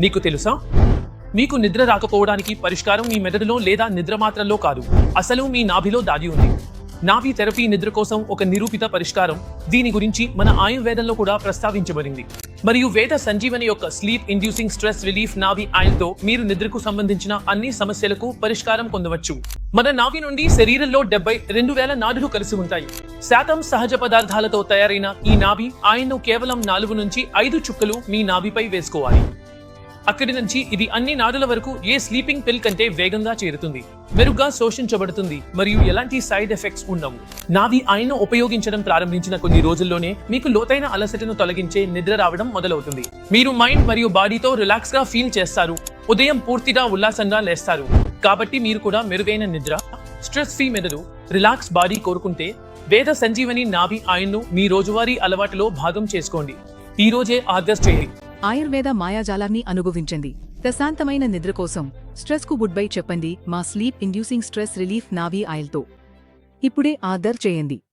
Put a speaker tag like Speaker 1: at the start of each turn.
Speaker 1: నీకు తెలుసా? మీకు నిద్ర రాకపోవడానికి పరిష్కారం మీ మెదడులో లేదా నిద్ర మాత్రల్లో కాదు. అసలు మీ నాభిలో దాగి ఉంది. నాభి థెరపీ నిద్ర కోసం ఒక నిరూపిత పరిష్కారం దీని గురించి మన ఆయుర్వేదంలో కూడా ప్రస్తావించబడింది. మరియు వేద సంజీవని యొక్క స్లీప్ ఇండ్యూసింగ్ స్ట్రెస్ రిలీఫ్ నాభి ఆయిల్తో మీరు నిద్రకు సంబంధించిన అన్ని సమస్యలకు పరిష్కారం పొందవచ్చు. మన నాభి నుండి శరీరంలో డెబ్బై రెండు వేల నాడులు కలిసి ఉంటాయి. శాతం సహజ పదార్థాలతో తయారైన ఈ నాభి ఆయన్ను కేవలం నాలుగు నుంచి ఐదు చుక్కలు మీ నాభిపై వేసుకోవాలి. అక్కడి నుంచి ఇది అన్ని నాడుల వరకు ఏ స్లీపింగ్ పిల్ కంటే వేగంగా చేరుతుంది? మెరుగ్గా శోషించబడుతుంది మరియు ఎలాంటి సైడ్ ఎఫెక్ట్స్ ఉండవు. నావి ఆయన ఉపయోగించడం ప్రారంభించిన కొన్ని రోజుల్లోనే మీకు లోతైన అలసటను తొలగించే నిద్ర రావడం మొదలవుతుంది. మీరు మైండ్ మరియు బాడీతో రిలాక్స్గా ఫీల్ చేస్తారు. ఉదయం పూర్తిగా ఉల్లాసంగా లేస్తారు. కాబట్టి మీరు కూడా మెరుగైన నిద్ర స్ట్రెస్ ఫ్రీ మెదడు రిలాక్స్ బాడీ కోరుకుంటే వేద సంజీవని నాభి ఆయన్ను మీ రోజువారీ అలవాటులో భాగం చేసుకోండి. ఈ రోజే ఆర్డర్ చేయండి.
Speaker 2: ఆయుర్వేద మాయాజాలాన్ని అనుభవించండి. ప్రశాంతమైన నిద్ర కోసం స్ట్రెస్కు గుడ్ బై చెప్పండి మా స్లీప్ ఇండ్యూసింగ్ స్ట్రెస్ రిలీఫ్ నావీ ఆయిల్తో. ఇప్పుడే ఆర్డర్ చేయండి.